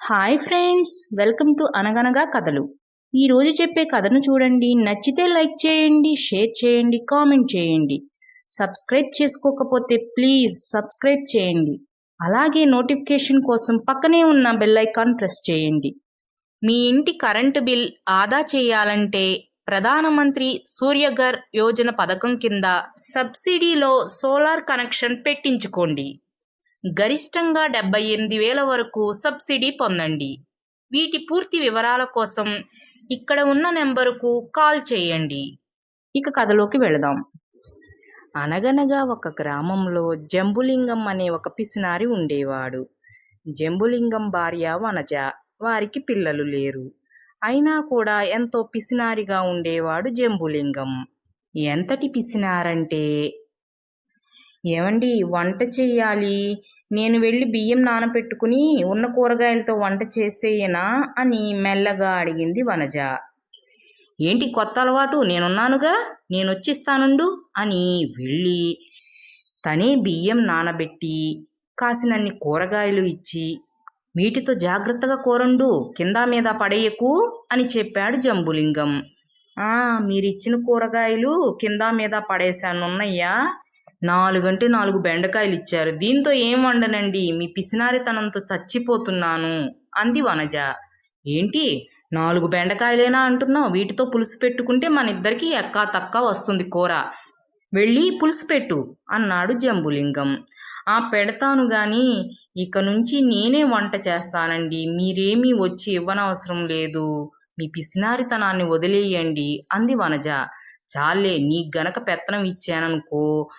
Hi friends welcome to అనగనగా కథలు. ఈరోజు చెప్పే కథను చూడండి. నచ్చితే లైక్ చేయండి షేర్ చేయండి కామెంట్ చేయండి. సబ్స్క్రైబ్ చేసుకోకపోతే ప్లీజ్ సబ్స్క్రైబ్ చేయండి. అలాగే నోటిఫికేషన్ కోసం పక్కనే ఉన్న బెల్ ఐకాన్ ప్రెస్ చేయండి. మీ ఇంటి కరెంటు బిల్ ఆదా చేయాలంటే ప్రధానమంత్రి సూర్యఘర్ యోజన పథకం కింద సబ్సిడీలో సోలార్ కనెక్షన్ పెట్టించుకోండి. గరిష్టంగా డెబ్బై ఎనిమిది వేల వరకు సబ్సిడీ పొందండి. వీటి పూర్తి వివరాల కోసం ఇక్కడ ఉన్న నెంబరుకు కాల్ చేయండి. ఇక కథలోకి వెళదాం. అనగనగా ఒక గ్రామంలో జంబులింగం అనే ఒక పిసినారి ఉండేవాడు. జంబులింగం భార్య వనజ వారికి పిల్లలు లేరు. అయినా కూడా ఎంతో పిసినారిగా ఉండేవాడు జంబులింగం. ఎంతటి పిసినారంటే ఏమండి వంట చెయ్యాలి నేను వెళ్ళి బియ్యం నానపెట్టుకుని ఉన్న కూరగాయలతో వంట చేసేయనా అని మెల్లగా అడిగింది వనజ. ఏంటి కొత్త అలవాటు? నేనున్నానుగా నేను వచ్చిస్తానుండు అని వెళ్ళి తనే బియ్యం నానబెట్టి కాసినన్ని కూరగాయలు ఇచ్చి వీటితో జాగ్రత్తగా కూరండు కింద మీద పడేయకు అని చెప్పాడు జంబులింగం. ఆ మీరిచ్చిన కూరగాయలు కింద మీద పడేశానున్నయ్యా నాలుగంటే నాలుగు బెండకాయలు ఇచ్చారు దీంతో ఏం వండనండి? మీ పిసినారితనంతో చచ్చిపోతున్నాను. అంది వనజ. ఏంటి? నాలుగు బెండకాయలేనా అంటున్నావు? వీటితో పులుసు పెట్టుకుంటే మన ఇద్దరికి ఎక్కా తక్క వస్తుంది కూర. వెళ్ళి పులుసు పెట్టు అన్నాడు జంబులింగం. ఆ పెడతాను గాని ఇక నుంచి నేనే వంట చేస్తానండి. మీరేమీ వచ్చి ఇవ్వనవసరం లేదు. మీ పిసినారితనాన్ని వదిలేయండి అంది వనజ. చాలే నీ గనక పెత్తనం ఇచ్చాననుకో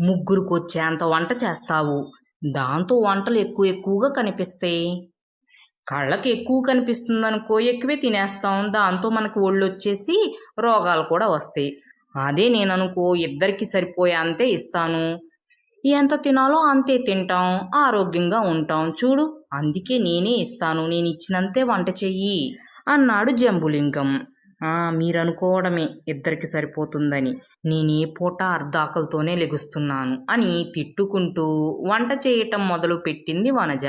ముగ్గురికి వచ్చేంత వంట చేస్తావు. దాంతో వంటలు ఎక్కువ ఎక్కువగా కనిపిస్తాయి. కళ్ళకి ఎక్కువ కనిపిస్తుందనుకో ఎక్కువే తినేస్తాం. దాంతో మనకు ఒళ్ళు వచ్చేసి రోగాలు కూడా వస్తాయి. అదే నేను అనుకో ఇద్దరికి సరిపోయే అంతే ఇస్తాను. ఎంత తినాలో అంతే తింటాం. ఆరోగ్యంగా ఉంటాం. చూడు అందుకే నేనే ఇస్తాను. నేను ఇచ్చినంతే వంట చెయ్యి అన్నాడు జంబులింగం. మీరనుకోవడమే ఇద్దరికి సరిపోతుందని. నేను ఏ పూట అర్ధాకలతోనే లెగుస్తున్నాను అని తిట్టుకుంటూ వంట చేయటం మొదలు పెట్టింది వనజ.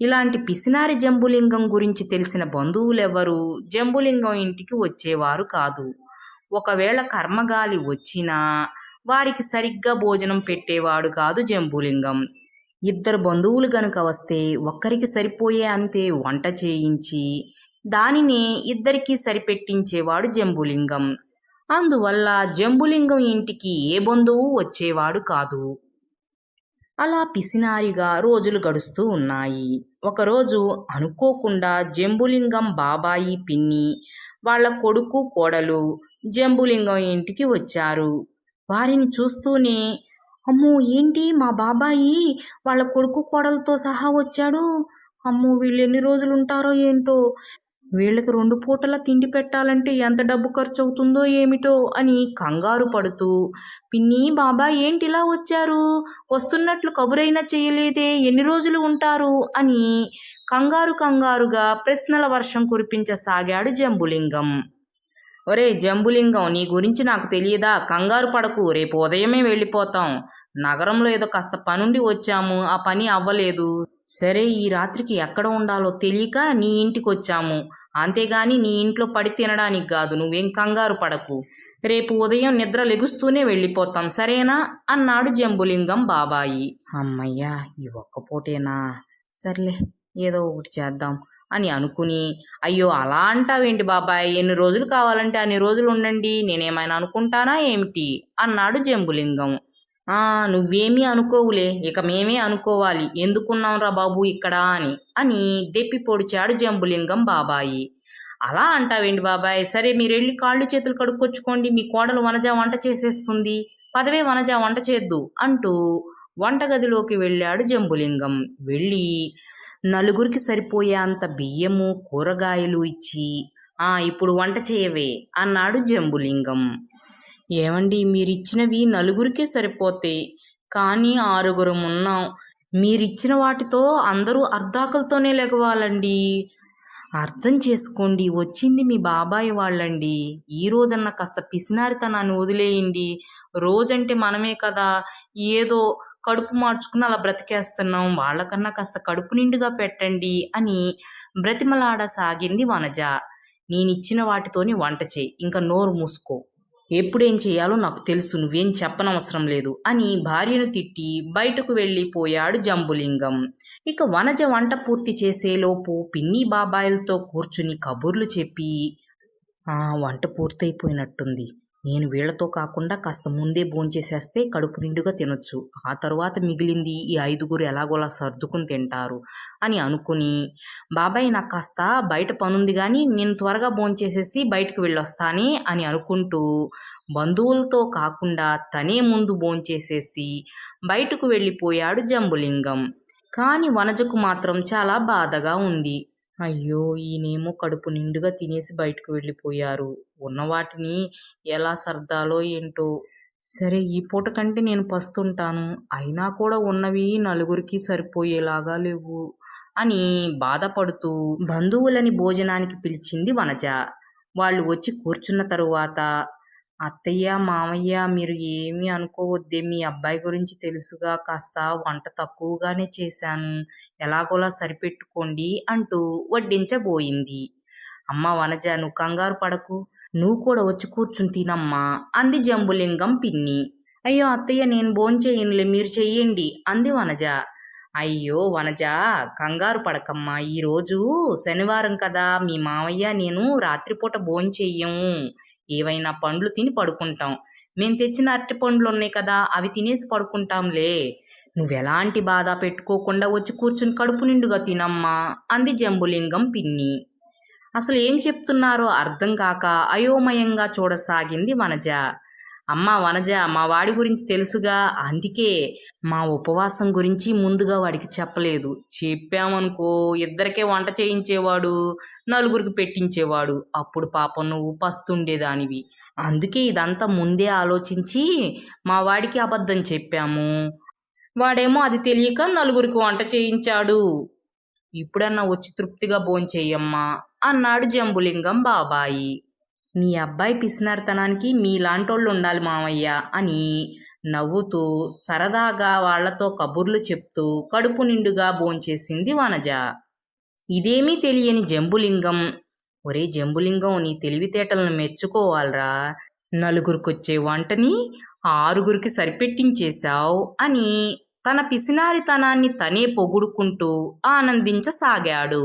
ఇలాంటి పిసినారి జంబులింగం గురించి తెలిసిన బంధువులెవరూ జంబులింగం ఇంటికి వచ్చేవారు కాదు. ఒకవేళ కర్మగాలి వచ్చినా వారికి సరిగ్గా భోజనం పెట్టేవాడు కాదు జంబులింగం. ఇద్దరు బంధువులు గనుక వస్తే ఒక్కరికి సరిపోయే అంతే వంట చేయించి దానిని ఇద్దరికీ సరిపెట్టించేవాడు జంబులింగం. అందువల్ల జంబులింగం ఇంటికి ఏ బంధువు వచ్చేవాడు కాదు. అలా పిసినారిగా రోజులు గడుస్తూ ఉన్నాయి. ఒకరోజు అనుకోకుండా జంబులింగం బాబాయి పిన్ని వాళ్ళ కొడుకు కోడలు జంబులింగం ఇంటికి వచ్చారు. వారిని చూస్తూనే అమ్మో ఏంటి మా బాబాయి? వాళ్ళ కొడుకు కోడలతో సహా వచ్చాడు? అమ్మో వీళ్ళు ఎన్ని రోజులు ఉంటారో ఏంటో? వీళ్ళకి రెండు పూటల తిండి పెట్టాలంటే ఎంత డబ్బు ఖర్చు అవుతుందో ఏమిటో అని కంగారు పడుతూ పిన్ని బాబా ఏంటి ఇలా వచ్చారు? వస్తున్నట్లు కబురైనా చేయలేదే ఎన్ని రోజులు ఉంటారు? అని కంగారు కంగారుగా ప్రశ్నల వర్షం కురిపించసాగాడు జంబులింగం. ఒరే జంబులింగం నీ గురించి నాకు తెలియదా? కంగారు పడకు రేపు ఉదయమే వెళ్ళిపోతాం. నగరంలో ఏదో కాస్త పనుండి వచ్చాము ఆ పని అవ్వలేదు. సరే ఈ రాత్రికి ఎక్కడ ఉండాలో తెలియక నీ ఇంటికి వచ్చాము అంతేగాని నీ ఇంట్లో పడి తినడానికి కాదు నువ్వేం కంగారు పడకు. రేపు ఉదయం నిద్ర లెగుస్తూనే వెళ్ళిపోతాం సరేనా? అన్నాడు జంబులింగం బాబాయి. అమ్మయ్యా ఈ ఒక్క పూటేనా? సర్లే ఏదో ఒకటి చేద్దాం అని అనుకుని అయ్యో అలా అంటావేంటి బాబాయ్? ఎన్ని రోజులు కావాలంటే అన్ని రోజులు ఉండండి నేనేమైనా అనుకుంటానా ఏమిటి? అన్నాడు జంబులింగం. నువ్వేమీ అనుకోవులే ఇక మేమే అనుకోవాలి. ఎందుకున్నాంరా బాబు ఇక్కడ అని అని దెప్పి పొడిచాడు జంబులింగం బాబాయి. అలా అంటావేంటి బాబాయ్? సరే మీరు వెళ్ళి కాళ్ళు చేతులు కడుక్కొచ్చుకోండి మీ కోడలు వనజ వంట చేసేస్తుంది. పదవే వనజ వంట చేద్దు అంటూ వంటగదిలోకి వెళ్ళాడు జంబులింగం. వెళ్ళి నలుగురికి సరిపోయే అంత బియ్యము కూరగాయలు ఇచ్చి ఆ ఇప్పుడు వంట చేయవే అన్నాడు జంబులింగం. ఏమండి మీరిచ్చినవి నలుగురికే సరిపోతాయి. కానీ ఆరుగురం ఉన్నాం. మీరిచ్చిన వాటితో అందరూ అర్ధాకలతోనే లెగవాలండి. అర్థం చేసుకోండి వచ్చింది మీ బాబాయ్ వాళ్ళండి. ఈ రోజన్న కాస్త పిసినారితనాన్ని వదిలేయండి. రోజంటే మనమే కదా. ఏదో కడుపు మార్చుకుని అలా బ్రతికేస్తున్నాం. వాళ్ళకన్నా కాస్త కడుపు నిండుగా పెట్టండి అని బ్రతిమలాడసాగింది వనజ. నేనిచ్చిన వాటితోని వంట చేయి. ఇంకా నోరు మూసుకో. ఎప్పుడేం చేయాలో నాకు తెలుసు నువ్వేం చెప్పనవసరం లేదు అని భార్యను తిట్టి బయటకు వెళ్ళిపోయాడు జంబులింగం. ఇక వనజ వంట పూర్తి చేసేలోపు పిన్ని బాబాయిలతో కూర్చుని కబుర్లు చెప్పి వంట పూర్తయిపోయినట్టుంది. నేను వీళ్ళతో కాకుండా కాస్త ముందే భోంచేసేస్తే కడుపు నిండుగా తినొచ్చు. ఆ తరువాత మిగిలింది ఈ ఐదుగురు ఎలాగోలా సర్దుకుని తింటారు అని అనుకుని బాబాయ్ నాకు కాస్త బయట పనుంది కానీ నేను త్వరగా భోంచేసేసి బయటకు వెళ్ళొస్తానే అని అనుకుంటూ బంధువులతో కాకుండా తనే ముందు భోంచేసేసి బయటకు వెళ్ళిపోయాడు జంబులింగం. కానీ వనజకు మాత్రం చాలా బాధగా ఉంది. అయ్యో ఈయనేమో కడుపు నిండుగా తినేసి బయటకు వెళ్ళిపోయారు. ఉన్న వాటిని ఎలా సర్దాలో ఏంటో. సరే ఈ పూట కంటే నేను పస్తుంటాను. అయినా కూడా ఉన్నవి నలుగురికి సరిపోయేలాగా లేవు అని బాధపడుతూ బంధువులని భోజనానికి పిలిచింది వనజ. వాళ్ళు వచ్చి కూర్చున్న తరువాత అత్తయ్య మామయ్య మీరు ఏమీ అనుకోవద్దే. మీ అబ్బాయి గురించి తెలుసుగా. కాస్త వంట తక్కువగానే చేశాను. ఎలాగోలా సరిపెట్టుకోండి అంటూ వడ్డించబోయింది. అమ్మ వనజ నువ్వు కంగారు పడకు. నువ్వు కూడా వచ్చి కూర్చుని తినమ్మా అంది జంబులింగం పిన్ని. అయ్యో అత్తయ్య నేను భోంచేయనులే మీరు చెయ్యండి అంది వనజ. అయ్యో వనజ కంగారు పడకమ్మా ఈరోజు శనివారం కదా మీ మామయ్య నేను రాత్రిపూట భోంచెయ్యము ఏవైనా పండ్లు తిని పడుకుంటాం. మేము తెచ్చిన అరటి పండ్లు ఉన్నాయి కదా అవి తినేసి పడుకుంటాంలే. నువ్వెలాంటి బాధ పెట్టుకోకుండా వచ్చి కూర్చుని కడుపు నిండుగా తినమ్మా అంది జంబులింగం పిన్ని. అసలు ఏం చెప్తున్నారో అర్థం కాక అయోమయంగా చూడసాగింది వనజ. అమ్మ వనజ మా వాడి గురించి తెలుసుగా? అందుకే మా ఉపవాసం గురించి ముందుగా వాడికి చెప్పలేదు. చెప్పామనుకో ఇద్దరికే వంట చేయించేవాడు నలుగురికి పెట్టించేవాడు. అప్పుడు పాపం నువ్వు పస్తుండేదానివి. అందుకే ఇదంతా ముందే ఆలోచించి మా వాడికి అబద్ధం చెప్పాము. వాడేమో అది తెలియక నలుగురికి వంట చేయించాడు. ఇప్పుడన్నా వచ్చి తృప్తిగా భోంచేయమ్మా. అన్నాడు జంబులింగం బాబాయి. మీ అబ్బాయి పిసినారితనానికి మీలాంటోళ్ళు ఉండాలి మామయ్య అని నవ్వుతూ సరదాగా వాళ్ళతో కబుర్లు చెప్తూ కడుపు నిండుగా భోంచేసింది వనజ. ఇదేమీ తెలియని జంబులింగం. ఒరే జంబులింగం నీ తెలివితేటలను మెచ్చుకోవాలరా. నలుగురికొచ్చే వంటని ఆరుగురికి సరిపెట్టించేశావు అని తన పిసినారితనాన్ని తనే పొగుడుకుంటూ ఆనందించసాగాడు.